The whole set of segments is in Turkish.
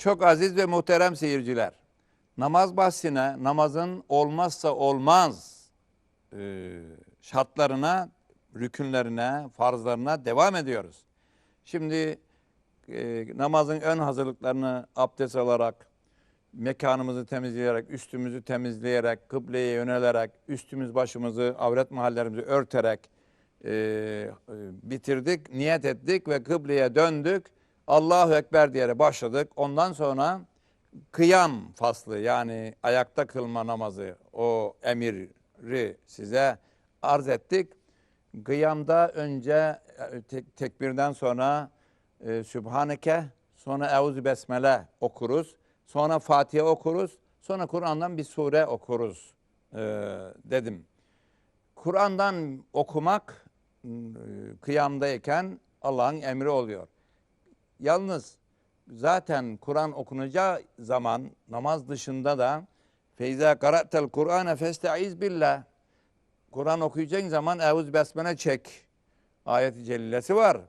Çok aziz ve muhterem seyirciler. Namaz bahsine, namazın olmazsa olmaz e, şartlarına, rükünlerine, farzlarına devam ediyoruz. Şimdi e, namazın ön hazırlıklarını abdest alarak, mekanımızı temizleyerek, üstümüzü temizleyerek, kıbleye yönelerek, üstümüz başımızı, avret mahallerimizi örterek e, e, bitirdik, niyet ettik ve kıbleye döndük. Allahu Ekber diyerek başladık. Ondan sonra kıyam faslı yani ayakta kılma namazı o emiri size arz ettik. Kıyamda önce e, tek, tekbirden sonra e, Sübhaneke, sonra Eûzü Besmele okuruz. Sonra Fatiha okuruz. Sonra Kur'an'dan bir sure okuruz e, dedim. Kur'an'dan okumak e, kıyamdayken Allah'ın emri oluyor. Yalnız zaten Kur'an okunacağı zaman namaz dışında da feyza qara'tel Kur'ane festaiz billah. Kur'an okuyacağın zaman Eûz Besmele çek. Ayet-i celilesi var.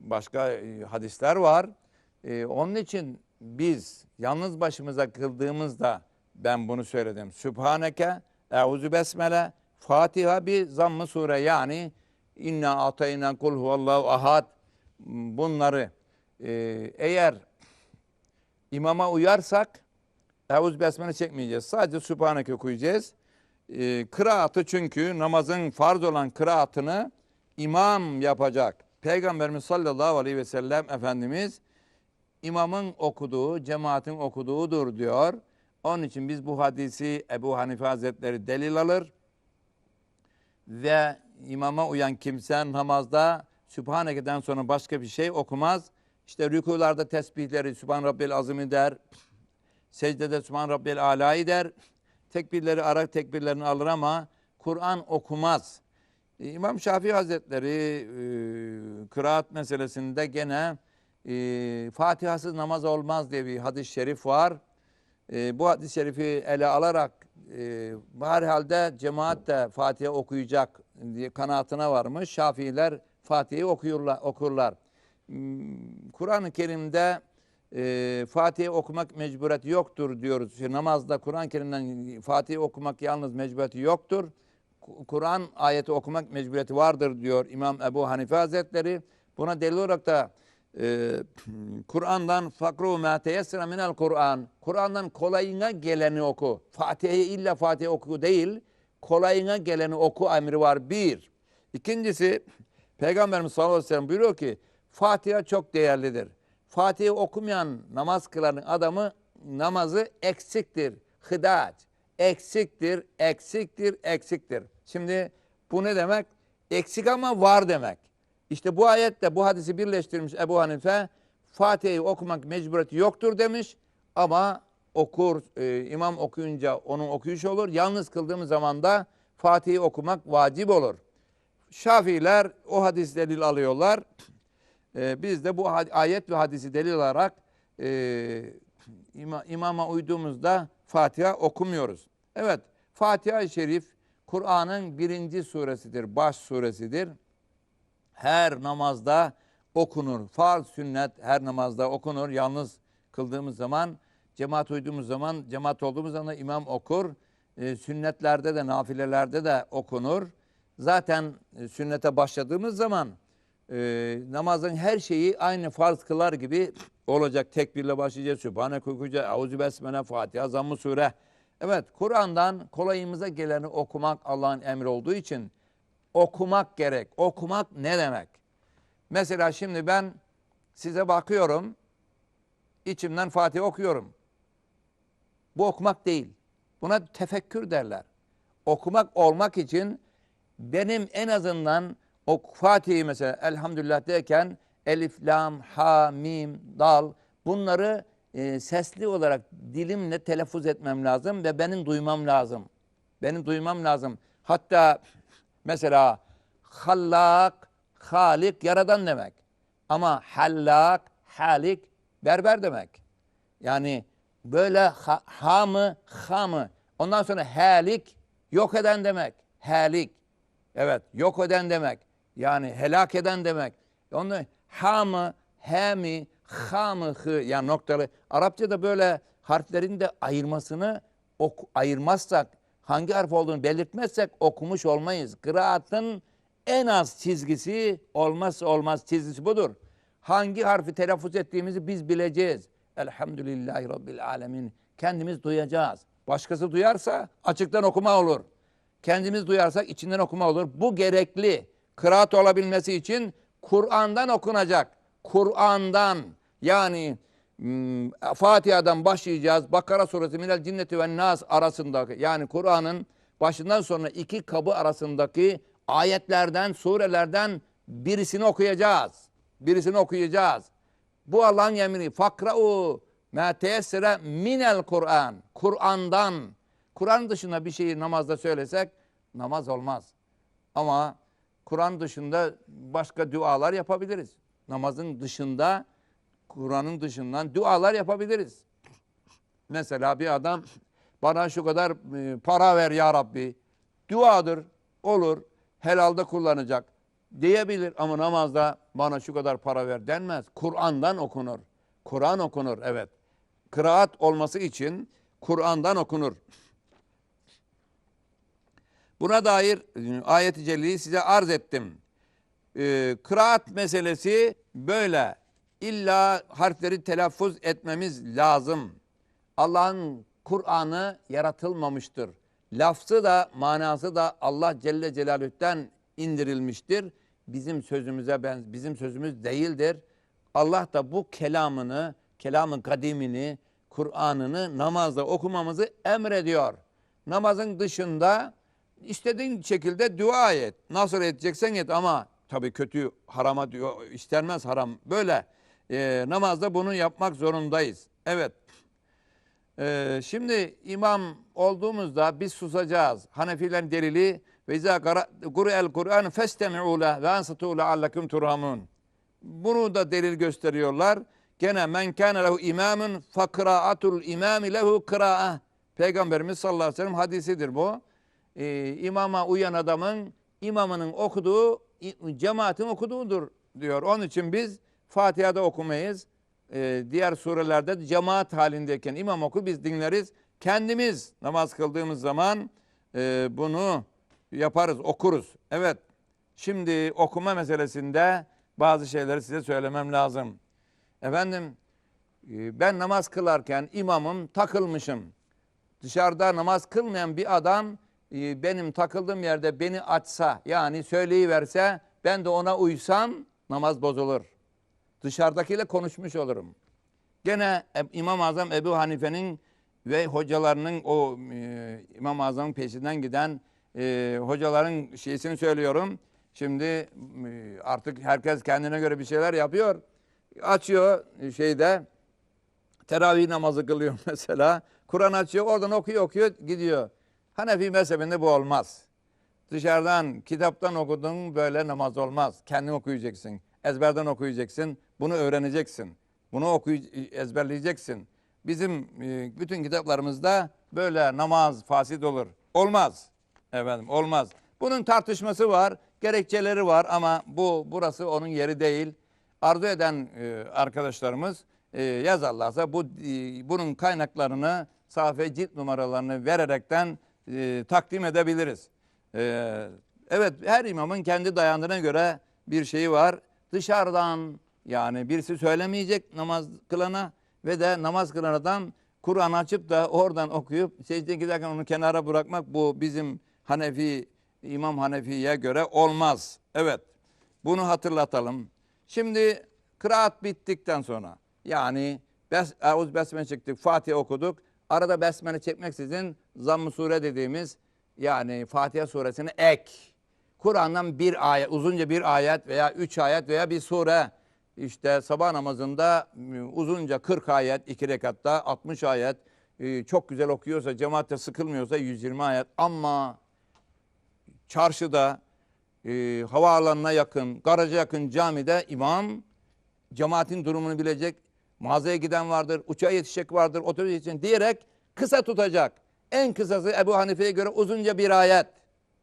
Başka e, hadisler var. E, onun için biz yalnız başımıza kıldığımızda ben bunu söyledim. Sübhaneke, Eûzü Besmele, Fatiha bir zamm-ı sure yani İnna atayna kul huvallahu ahad bunları e, eğer imama uyarsak Eûzü Besmele çekmeyeceğiz. Sadece Sübhaneke okuyacağız. E, kıraatı çünkü namazın farz olan kıraatını imam yapacak. Peygamberimiz sallallahu aleyhi ve sellem Efendimiz imamın okuduğu, cemaatin okuduğudur diyor. Onun için biz bu hadisi Ebu Hanife Hazretleri delil alır ve imama uyan kimse namazda Sübhaneke'den sonra başka bir şey okumaz. İşte rükularda tesbihleri Sübhan Rabbil Azim'i der. Secdede Sübhan Rabbil Ala'yı der. Tekbirleri ara tekbirlerini alır ama Kur'an okumaz. İmam Şafii Hazretleri e, kıraat meselesinde gene e, Fatihasız namaz olmaz diye bir hadis-i şerif var. E, bu hadis-i şerifi ele alarak e, herhalde cemaat de Fatiha okuyacak diye kanaatine varmış. Şafiiler Fatiha'yı okuyorlar, okurlar. Hmm, Kur'an-ı Kerim'de e, Fatiha okumak mecburiyeti yoktur diyoruz. İşte namazda Kur'an-ı Kerim'den Fatiha okumak yalnız mecburiyeti yoktur. Kur'an ayeti okumak mecburiyeti vardır diyor İmam Ebu Hanife Hazretleri. Buna delil olarak da e, Kur'an'dan fakru ma teyessere minel Kur'an. Kur'an'dan kolayına geleni oku. Fatiha'yı illa Fatiha oku değil, kolayına geleni oku emri var bir. İkincisi Peygamberimiz sallallahu aleyhi ve sellem buyuruyor ki Fatiha çok değerlidir. Fatiha okumayan namaz kılanın adamı namazı eksiktir. Hıdaç. Eksiktir, eksiktir, eksiktir. Şimdi bu ne demek? Eksik ama var demek. İşte bu ayette bu hadisi birleştirmiş Ebu Hanife Fatiha'yı okumak mecburiyeti yoktur demiş ama okur e, imam okuyunca onun okuyuş olur. Yalnız kıldığımız zaman da Fatiha'yı okumak vacip olur. Şafiiler o hadis delil alıyorlar. E, biz de bu ayet ve hadisi delil alarak e, ima, imama uyduğumuzda Fatiha okumuyoruz. Evet Fatiha-i Şerif Kur'an'ın birinci suresidir, baş suresidir her namazda okunur. Farz, sünnet her namazda okunur. Yalnız kıldığımız zaman, cemaat uyduğumuz zaman, cemaat olduğumuz zaman imam okur. E, sünnetlerde de, nafilelerde de okunur. Zaten e, sünnete başladığımız zaman e, namazın her şeyi aynı farz kılar gibi olacak. Tekbirle başlayacağız. Sübhane okuyacağız. Auzu besmele, Fatiha, zamm sure. Evet, Kur'an'dan kolayımıza geleni okumak Allah'ın emri olduğu için okumak gerek. Okumak ne demek? Mesela şimdi ben size bakıyorum, içimden Fatih okuyorum. Bu okumak değil. Buna tefekkür derler. Okumak olmak için benim en azından o Fatih'i mesela elhamdülillah derken elif, lam, ha, mim, dal bunları e, sesli olarak dilimle telaffuz etmem lazım ve benim duymam lazım. Benim duymam lazım. Hatta Mesela hallak, halik, yaradan demek. Ama hallak, halik, berber demek. Yani böyle ha, ha mı, ha mı? Ondan sonra halik, yok eden demek. Halik. Evet, yok eden demek. Yani helak eden demek. Onu ha mı, he mi, Ha mı hı yani noktalı. Arapçada böyle harflerin de ayırmasını ok, ayırmazsak hangi harf olduğunu belirtmezsek okumuş olmayız. Kıraatın en az çizgisi olmazsa olmaz çizgisi budur. Hangi harfi telaffuz ettiğimizi biz bileceğiz. Elhamdülillahi Rabbil Alemin. Kendimiz duyacağız. Başkası duyarsa açıktan okuma olur. Kendimiz duyarsak içinden okuma olur. Bu gerekli. Kıraat olabilmesi için Kur'an'dan okunacak. Kur'an'dan yani hmm, Fatiha'dan başlayacağız. Bakara suresi minel cinneti ve nas arasındaki yani Kur'an'ın başından sonra iki kabı arasındaki ayetlerden, surelerden birisini okuyacağız. Birisini okuyacağız. Bu Allah'ın emri. Fakra'u ma teyessere minel Kur'an. Kur'an'dan. Kur'an dışında bir şeyi namazda söylesek namaz olmaz. Ama Kur'an dışında başka dualar yapabiliriz. Namazın dışında, Kur'an'ın dışından dualar yapabiliriz. Mesela bir adam bana şu kadar e, para ver ya Rabbi. Duadır, olur, helalde kullanacak diyebilir ama namazda bana şu kadar para ver denmez. Kur'an'dan okunur. Kur'an okunur evet. Kıraat olması için Kur'an'dan okunur. Buna dair e, ayet-i celleyi size arz ettim. Ee, kıraat meselesi böyle. İlla harfleri telaffuz etmemiz lazım. Allah'ın Kur'an'ı yaratılmamıştır. Lafzı da manası da Allah Celle Celaluh'ten indirilmiştir. Bizim sözümüze ben bizim sözümüz değildir. Allah da bu kelamını, kelamın kadimini, Kur'an'ını namazda okumamızı emrediyor. Namazın dışında istediğin şekilde dua et. Nasıl edeceksen et ama tabii kötü harama diyor istenmez haram. Böyle e, namazda bunu yapmak zorundayız. Evet. Ee, şimdi imam olduğumuzda biz susacağız. Hanefilerin delili ve izâ el Kur'an festemi'û leh ve ansatû leallekum turhamun. Bunu da delil gösteriyorlar. Gene men kâne lehu imâmun fakrâatul imâmi lehu kırâ'ah. Peygamberimiz sallallahu aleyhi ve sellem hadisidir bu. Ee, imama uyan adamın imamının okuduğu cemaatin okuduğudur diyor. Onun için biz Fatiha'da okumayız e, diğer surelerde de cemaat halindeyken imam oku biz dinleriz. Kendimiz namaz kıldığımız zaman e, bunu yaparız, okuruz. Evet, şimdi okuma meselesinde bazı şeyleri size söylemem lazım. Efendim, e, ben namaz kılarken imamım takılmışım. Dışarıda namaz kılmayan bir adam e, benim takıldığım yerde beni açsa yani söyleyiverse ben de ona uysam namaz bozulur dışarıdakiyle konuşmuş olurum. Gene İmam-ı Azam Ebu Hanife'nin ve hocalarının o e, İmam-ı Azam'ın peşinden giden e, hocaların şeysini söylüyorum. Şimdi e, artık herkes kendine göre bir şeyler yapıyor. Açıyor şeyde teravih namazı kılıyor mesela. Kur'an açıyor oradan okuyor okuyor gidiyor. Hanefi mezhebinde bu olmaz. Dışarıdan kitaptan okudun böyle namaz olmaz. Kendin okuyacaksın. Ezberden okuyacaksın. Bunu öğreneceksin. Bunu okuy ezberleyeceksin. Bizim e, bütün kitaplarımızda böyle namaz fasit olur. Olmaz. Efendim olmaz. Bunun tartışması var, gerekçeleri var ama bu burası onun yeri değil. Arzu eden e, arkadaşlarımız e, yazarlarsa bu bunun kaynaklarını sahife cilt numaralarını vererekten takdim edebiliriz. evet her imamın kendi dayandığına göre bir şeyi var. Dışarıdan yani birisi söylemeyecek namaz kılana ve de namaz kılan adam Kur'an açıp da oradan okuyup secdeye giderken onu kenara bırakmak bu bizim Hanefi İmam Hanefi'ye göre olmaz. Evet. Bunu hatırlatalım. Şimdi kıraat bittikten sonra yani bes, Euz Besmele çektik, Fatiha okuduk. Arada Besmele çekmeksizin Zamm-ı Sure dediğimiz yani Fatiha suresine ek. Kur'an'dan bir ayet, uzunca bir ayet veya üç ayet veya bir sure işte sabah namazında ıı, uzunca 40 ayet, iki rekatta 60 ayet, ıı, çok güzel okuyorsa, cemaatte sıkılmıyorsa 120 ayet. Ama çarşıda, ıı, havaalanına yakın, garaja yakın camide imam cemaatin durumunu bilecek. Mağazaya giden vardır, uçağa yetişecek vardır, otobüs için diyerek kısa tutacak. En kısası Ebu Hanife'ye göre uzunca bir ayet.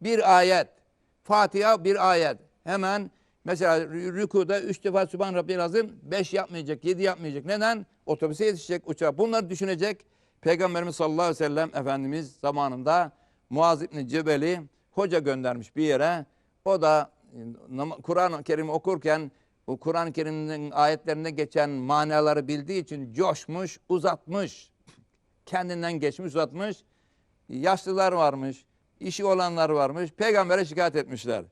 Bir ayet. Fatiha bir ayet. Hemen Mesela rü- rükuda üç defa Sübhan Rabbiyel Azim, beş yapmayacak, yedi yapmayacak. Neden? Otobüse yetişecek, uçağa. Bunları düşünecek. Peygamberimiz sallallahu aleyhi ve sellem Efendimiz zamanında Muaz İbni Cebel'i hoca göndermiş bir yere. O da e, Kur'an-ı Kerim okurken o Kur'an-ı Kerim'in ayetlerinde geçen manaları bildiği için coşmuş, uzatmış. Kendinden geçmiş, uzatmış. Yaşlılar varmış, işi olanlar varmış. Peygambere şikayet etmişler.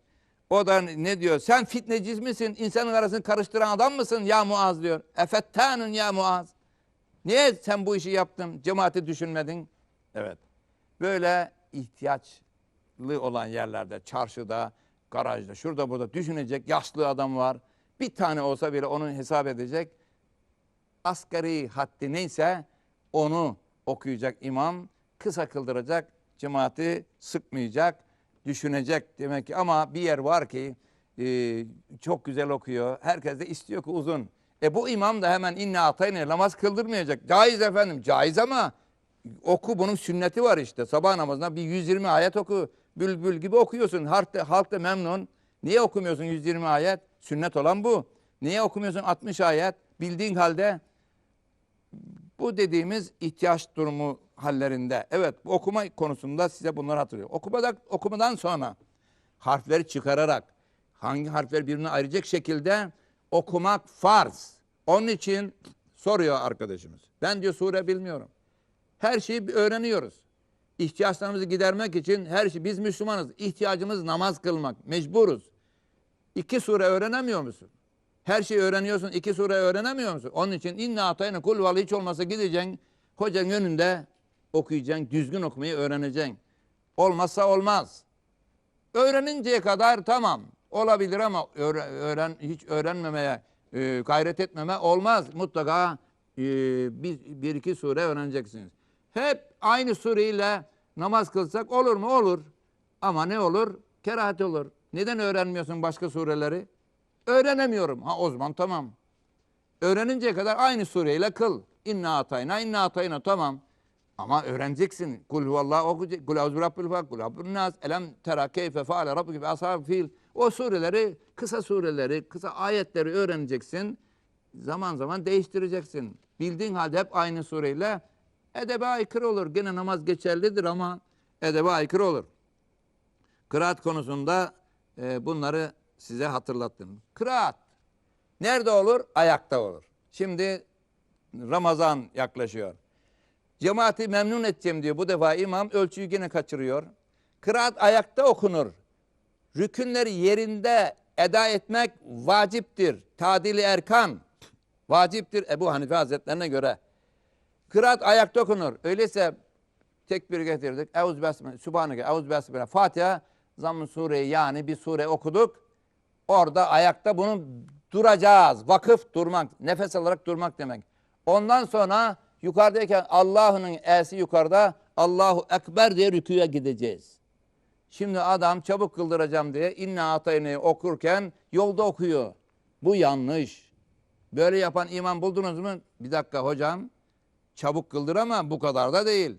O da ne diyor? Sen fitneciz misin? İnsanın arasını karıştıran adam mısın ya Muaz diyor. Efettanun ya Muaz. Niye sen bu işi yaptın? Cemaati düşünmedin. Evet. Böyle ihtiyaçlı olan yerlerde, çarşıda, garajda, şurada burada düşünecek yaşlı adam var. Bir tane olsa bile onu hesap edecek. Asgari haddi neyse onu okuyacak imam. Kısa kıldıracak, cemaati sıkmayacak, düşünecek demek ki. Ama bir yer var ki e, çok güzel okuyor. Herkes de istiyor ki uzun. E bu imam da hemen inna atayne namaz kıldırmayacak. Caiz efendim, caiz ama oku bunun sünneti var işte. Sabah namazında bir 120 ayet oku. Bülbül gibi okuyorsun. Halk da, halk da memnun. Niye okumuyorsun 120 ayet? Sünnet olan bu. Niye okumuyorsun 60 ayet? Bildiğin halde bu dediğimiz ihtiyaç durumu hallerinde. Evet okuma konusunda size bunları hatırlıyor. Okumada, okumadan sonra harfleri çıkararak hangi harfler birbirine ayıracak şekilde okumak farz. Onun için soruyor arkadaşımız. Ben diyor sure bilmiyorum. Her şeyi öğreniyoruz. İhtiyaçlarımızı gidermek için her şey biz Müslümanız. İhtiyacımız namaz kılmak. Mecburuz. İki sure öğrenemiyor musun? Her şeyi öğreniyorsun, iki sure öğrenemiyor musun? Onun için inna atayna kul valı hiç olmasa gideceksin, hocanın önünde okuyacaksın, düzgün okumayı öğreneceksin. Olmazsa olmaz. Öğreninceye kadar tamam olabilir ama öğre- öğren hiç öğrenmemeye e, gayret etmeme olmaz. Mutlaka e, bir, bir iki sure öğreneceksiniz. Hep aynı sureyle namaz kılsak olur mu? Olur. Ama ne olur? Kerahat olur. Neden öğrenmiyorsun başka sureleri? Öğrenemiyorum. Ha o zaman tamam. Öğreninceye kadar aynı sureyle kıl. İnna atayna, inna atayna tamam. Ama öğreneceksin. Kul huvallahu okuyacak. Kul auzu birabbil falak, kul rabbun nas. Elem tera keyfe faale rabbuke bi ashabil fil. O sureleri, kısa sureleri, kısa ayetleri öğreneceksin. Zaman zaman değiştireceksin. Bildiğin halde hep aynı sureyle edebe aykırı olur. Gene namaz geçerlidir ama edebe aykırı olur. Kıraat konusunda e, bunları size hatırlattım. Kıraat nerede olur? Ayakta olur. Şimdi Ramazan yaklaşıyor. Cemaati memnun edeceğim diyor. Bu defa imam ölçüyü yine kaçırıyor. Kıraat ayakta okunur. Rükünleri yerinde eda etmek vaciptir. Tadili erkan vaciptir Ebu Hanife Hazretlerine göre. Kıraat ayakta okunur. Öyleyse tekbir getirdik. Euz besmele, Sübhaneke, Euz besmele, Fatiha, zamm sureyi yani bir sure okuduk. Orada ayakta bunu duracağız. Vakıf durmak, nefes alarak durmak demek. Ondan sonra yukarıdayken Allah'ın e'si yukarıda Allahu Ekber diye rüküye gideceğiz. Şimdi adam çabuk kıldıracağım diye inna atayını okurken yolda okuyor. Bu yanlış. Böyle yapan imam buldunuz mu? Bir dakika hocam çabuk kıldır ama bu kadar da değil.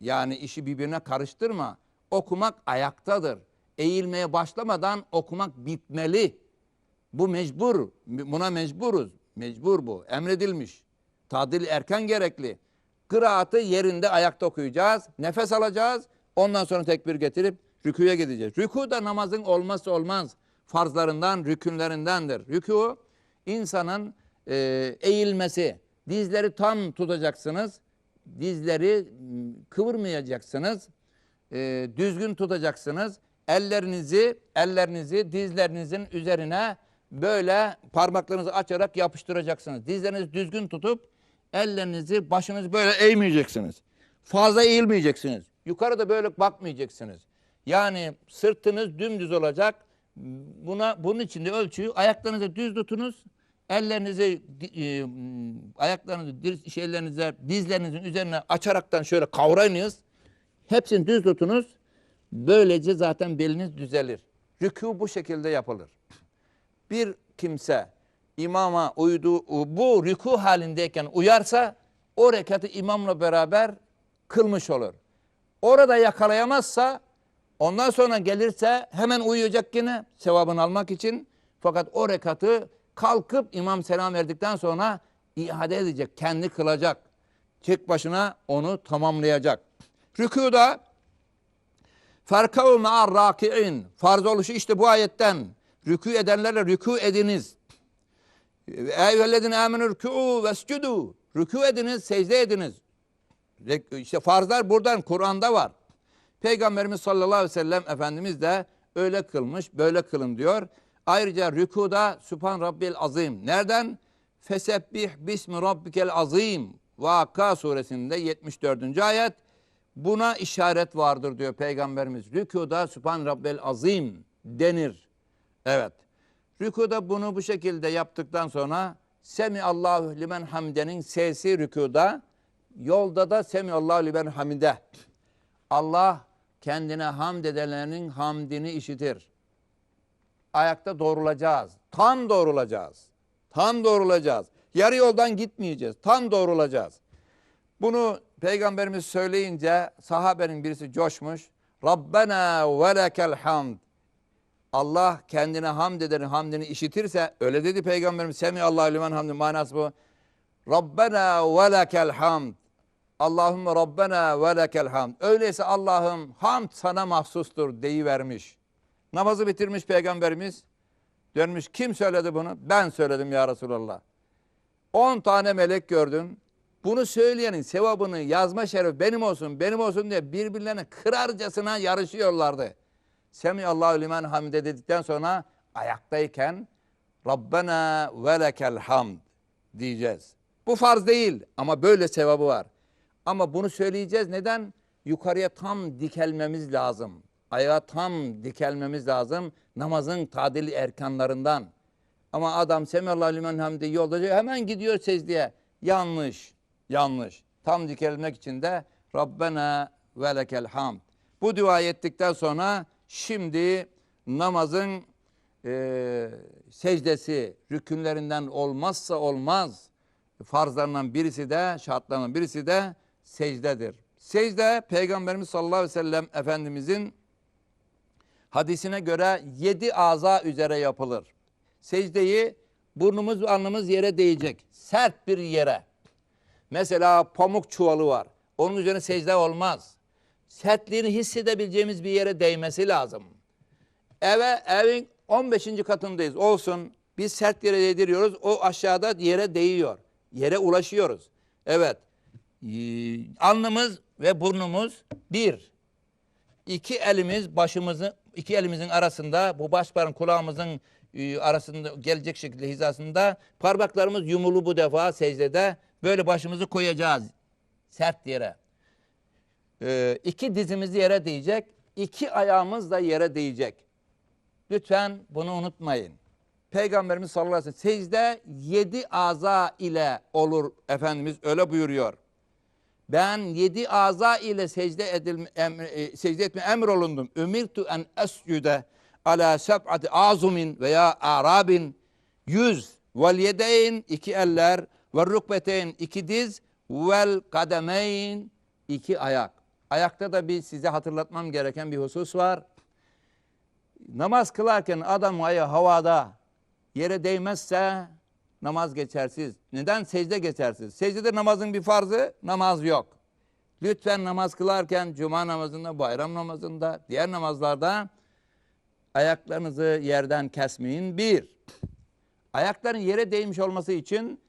Yani işi birbirine karıştırma. Okumak ayaktadır. Eğilmeye başlamadan okumak bitmeli. Bu mecbur. Buna mecburuz. Mecbur bu. Emredilmiş. Tadil erken gerekli. Kıraatı yerinde ayakta okuyacağız. Nefes alacağız. Ondan sonra tekbir getirip rüküye gideceğiz. Rükû da namazın olmazsa olmaz farzlarından, rükünlerindendir. Rükû insanın e, eğilmesi. Dizleri tam tutacaksınız. Dizleri m, kıvırmayacaksınız. E, düzgün tutacaksınız. Ellerinizi, ellerinizi dizlerinizin üzerine böyle parmaklarınızı açarak yapıştıracaksınız. Dizlerinizi düzgün tutup ellerinizi, başınızı böyle eğmeyeceksiniz. Fazla eğilmeyeceksiniz. Yukarıda böyle bakmayacaksınız. Yani sırtınız dümdüz olacak. Buna bunun için de ölçüyü ayaklarınızı düz tutunuz. Ellerinizi e, ayaklarınızı dir- şeylerinize dizlerinizin üzerine açaraktan şöyle kavrayınız. Hepsini düz tutunuz. Böylece zaten beliniz düzelir. Rükû bu şekilde yapılır. Bir kimse imama uydu bu rükû halindeyken uyarsa o rekatı imamla beraber kılmış olur. Orada yakalayamazsa ondan sonra gelirse hemen uyuyacak yine sevabını almak için. Fakat o rekatı kalkıp imam selam verdikten sonra iade edecek, kendi kılacak. Tek başına onu tamamlayacak. Rükuda Ferkav ma'ar raki'in. Farz oluşu işte bu ayetten. Rükû edenlerle rükû ediniz. Eyyühellezine amenü rükû vescudu. Rükû ediniz, secde ediniz. İşte farzlar buradan Kur'an'da var. Peygamberimiz sallallahu aleyhi ve sellem Efendimiz de öyle kılmış, böyle kılın diyor. Ayrıca rükuda Sübhan Rabbil Azim. Nereden? Fesebbih bismi rabbikel azim. Vakka suresinde 74. ayet. Buna işaret vardır diyor Peygamberimiz. Rükuda Sübhan Rabbil Azim denir. Evet. Rükuda bunu bu şekilde yaptıktan sonra Semi Allahu limen hamdenin sesi rükuda. Yolda da Semi Allahu limen hamide. Allah kendine hamd edenlerin hamdini işitir. Ayakta doğrulacağız. Tam doğrulacağız. Tam doğrulacağız. Yarı yoldan gitmeyeceğiz. Tam doğrulacağız. Bunu peygamberimiz söyleyince sahabenin birisi coşmuş. Rabbena ve lekel hamd. Allah kendine hamd edenin hamdini işitirse öyle dedi peygamberimiz Semi Allahu limen hamdi manası bu. Rabbena ve lekel hamd. Allahümme Rabbena ve lekel hamd. Öyleyse Allah'ım hamd sana mahsustur deyivermiş. Namazı bitirmiş peygamberimiz. Dönmüş kim söyledi bunu? Ben söyledim ya Resulallah. 10 tane melek gördüm. Bunu söyleyenin sevabını yazma şerefi benim olsun benim olsun diye birbirlerine kırarcasına yarışıyorlardı. Semiyallahu limen hamide dedikten sonra ayaktayken Rabbena ve lekel hamd diyeceğiz. Bu farz değil ama böyle sevabı var. Ama bunu söyleyeceğiz. Neden? Yukarıya tam dikelmemiz lazım. Ayağa tam dikelmemiz lazım. Namazın tadili erkanlarından. Ama adam Semiyallahu limen hamdi yolda hemen gidiyor secdeye. Yanlış. Yanlış. Tam dikelmek için de Rabbena ve hamd. Bu dua ettikten sonra şimdi namazın e, secdesi rükünlerinden olmazsa olmaz farzlarından birisi de şartlarından birisi de secdedir. Secde Peygamberimiz sallallahu aleyhi ve sellem Efendimizin hadisine göre yedi aza üzere yapılır. Secdeyi burnumuz ve alnımız yere değecek. Sert bir yere. Mesela pamuk çuvalı var. Onun üzerine secde olmaz. Sertliğini hissedebileceğimiz bir yere değmesi lazım. Eve evin 15. katındayız. Olsun biz sert yere değdiriyoruz. O aşağıda yere değiyor. Yere ulaşıyoruz. Evet. Ee, Alnımız ve burnumuz bir. İki elimiz başımızı iki elimizin arasında bu baş parmağın kulağımızın e, arasında gelecek şekilde hizasında parmaklarımız yumulu bu defa secdede böyle başımızı koyacağız sert yere. Ee, iki dizimiz yere değecek, iki ayağımız da yere değecek. Lütfen bunu unutmayın. Peygamberimiz sallallahu aleyhi ve sellem secde yedi aza ile olur Efendimiz öyle buyuruyor. Ben yedi aza ile secde, edilme, em, e, secde etme emrolundum. Ümirtu en escüde ala seb'ati azumin veya arabin yüz vel yedeyn iki eller ve rukbeteyn iki diz vel kademeyn iki ayak. Ayakta da bir size hatırlatmam gereken bir husus var. Namaz kılarken adam ayağı havada yere değmezse namaz geçersiz. Neden? Secde geçersiz. Secdede namazın bir farzı, namaz yok. Lütfen namaz kılarken cuma namazında, bayram namazında, diğer namazlarda ayaklarınızı yerden kesmeyin. Bir, ayakların yere değmiş olması için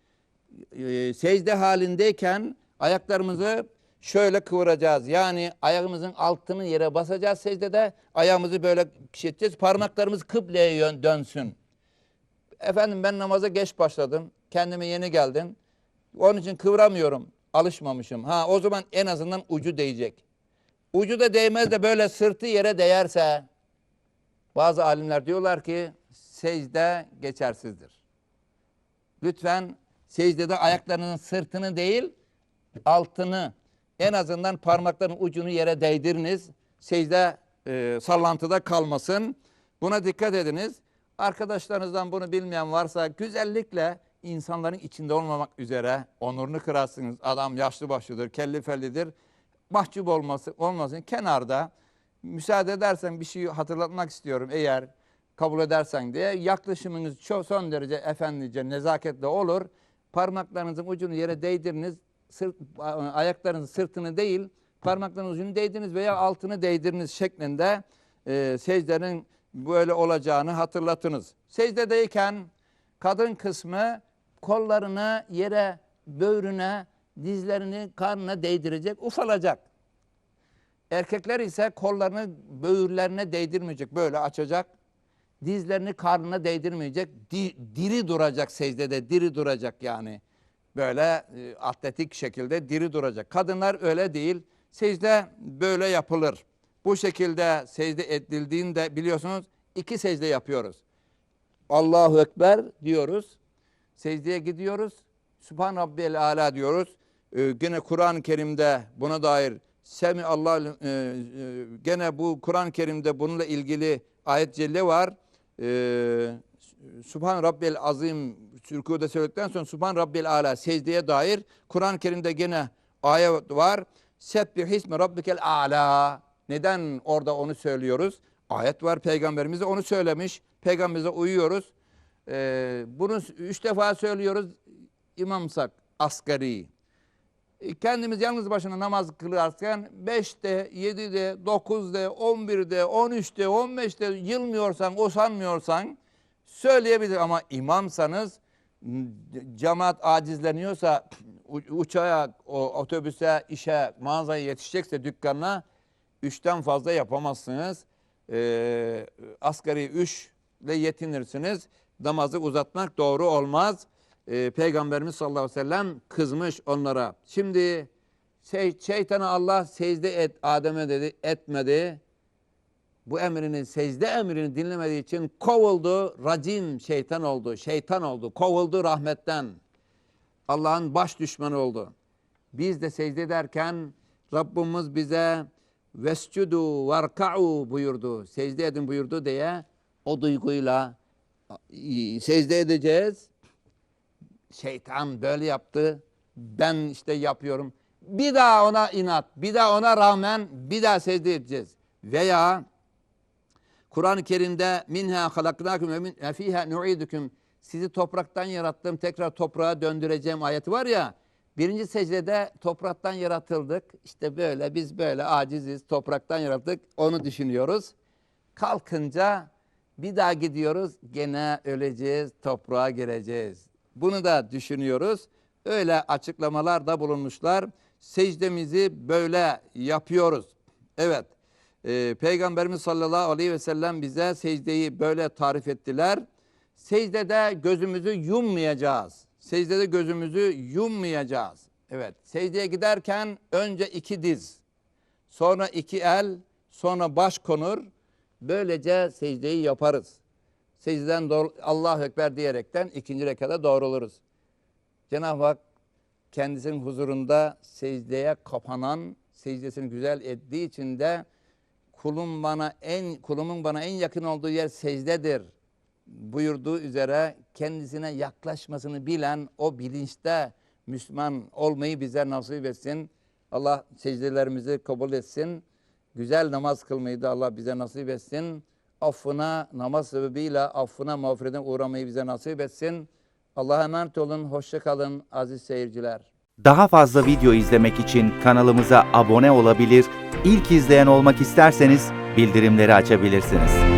e, secde halindeyken ayaklarımızı şöyle kıvıracağız. Yani ayağımızın altını yere basacağız secdede. Ayağımızı böyle kişiteceğiz. Parmaklarımız kıbleye yön dönsün. Efendim ben namaza geç başladım. Kendime yeni geldim. Onun için kıvıramıyorum. Alışmamışım. Ha o zaman en azından ucu değecek. Ucu da değmez de böyle sırtı yere değerse bazı alimler diyorlar ki secde geçersizdir. Lütfen secdede ayaklarının sırtını değil altını en azından parmakların ucunu yere değdiriniz. Secde e, sallantıda kalmasın. Buna dikkat ediniz. Arkadaşlarınızdan bunu bilmeyen varsa güzellikle insanların içinde olmamak üzere onurunu kırarsınız. Adam yaşlı başlıdır, kelli fellidir. Mahcup olması, olmasın kenarda müsaade edersen bir şey hatırlatmak istiyorum. Eğer kabul edersen diye yaklaşımınız çok son derece efendice, nezaketli olur. Parmaklarınızın ucunu yere değdiriniz, sırt, ayaklarınızın sırtını değil, parmaklarınızın ucunu değdiriniz veya altını değdiriniz şeklinde e, secdenin böyle olacağını hatırlatınız. Secdedeyken kadın kısmı kollarını yere, böğrüne, dizlerini karnına değdirecek, ufalacak. Erkekler ise kollarını böğürlerine değdirmeyecek. Böyle açacak. Dizlerini karnına değdirmeyecek. Di- diri duracak secdede. Diri duracak yani. Böyle e, atletik şekilde diri duracak. Kadınlar öyle değil. Secde böyle yapılır. Bu şekilde secde edildiğinde biliyorsunuz iki secde yapıyoruz. Allahu Ekber diyoruz. Secdeye gidiyoruz. Sübhan Rabbiyel Ala diyoruz. Ee, gene Kur'an-ı Kerim'de buna dair Semi Allah e, e, gene bu Kur'an-ı Kerim'de bununla ilgili ayet celle var. Ee, Subhan Rabbiyel Azim Sürku'da söyledikten sonra Subhan Rabbiyel Ala secdeye dair Kur'an-ı Kerim'de gene ayet var. Sebbih ismi Rabbikel Ala. Neden orada onu söylüyoruz? Ayet var Peygamberimiz de onu söylemiş. Peygamberimize uyuyoruz. Ee, bunu üç defa söylüyoruz. İmamsak asgari. E, Kendimiz yalnız başına namaz kılarken 5'te, 7'de, 9'de, 11'de, 13'te, 15'te yılmıyorsan, usanmıyorsan söyleyebilir. Ama imamsanız cemaat acizleniyorsa uçağa, otobüse, işe, mağazaya yetişecekse dükkanına üçten fazla yapamazsınız. Ee, asgari üç ile yetinirsiniz. Namazı uzatmak doğru olmaz. Ee, Peygamberimiz sallallahu aleyhi ve sellem kızmış onlara. Şimdi şey, şeytana Allah secde et Adem'e dedi etmedi. Bu emrini secde emrini dinlemediği için kovuldu. Racim şeytan oldu. Şeytan oldu. Kovuldu rahmetten. Allah'ın baş düşmanı oldu. Biz de secde ederken Rabbimiz bize vescudu varka'u buyurdu. Secde edin buyurdu diye o duyguyla e, secde edeceğiz. Şeytan böyle yaptı. Ben işte yapıyorum. Bir daha ona inat, bir daha ona rağmen bir daha secde edeceğiz. Veya Kur'an-ı Kerim'de minha halaknakum ve fiha nu'idukum sizi topraktan yarattım tekrar toprağa döndüreceğim ayeti var ya birinci secdede topraktan yaratıldık işte böyle biz böyle aciziz topraktan yarattık onu düşünüyoruz kalkınca bir daha gidiyoruz gene öleceğiz toprağa gireceğiz bunu da düşünüyoruz öyle açıklamalar da bulunmuşlar secdemizi böyle yapıyoruz evet ee, Peygamberimiz sallallahu aleyhi ve sellem bize secdeyi böyle tarif ettiler. Secdede gözümüzü yummayacağız. Secdede gözümüzü yummayacağız. Evet, secdeye giderken önce iki diz, sonra iki el, sonra baş konur. Böylece secdeyi yaparız. Secdeden doğru, Allahu Ekber diyerekten ikinci rekata doğruluruz. Cenab-ı Hak kendisinin huzurunda secdeye kapanan, secdesini güzel ettiği için de kulum bana en kulumun bana en yakın olduğu yer secdedir buyurduğu üzere kendisine yaklaşmasını bilen o bilinçte Müslüman olmayı bize nasip etsin. Allah secdelerimizi kabul etsin. Güzel namaz kılmayı da Allah bize nasip etsin. Affına, namaz sebebiyle affına, mağfiretine uğramayı bize nasip etsin. Allah'a emanet olun. Hoşça kalın aziz seyirciler. Daha fazla video izlemek için kanalımıza abone olabilir, ilk izleyen olmak isterseniz bildirimleri açabilirsiniz.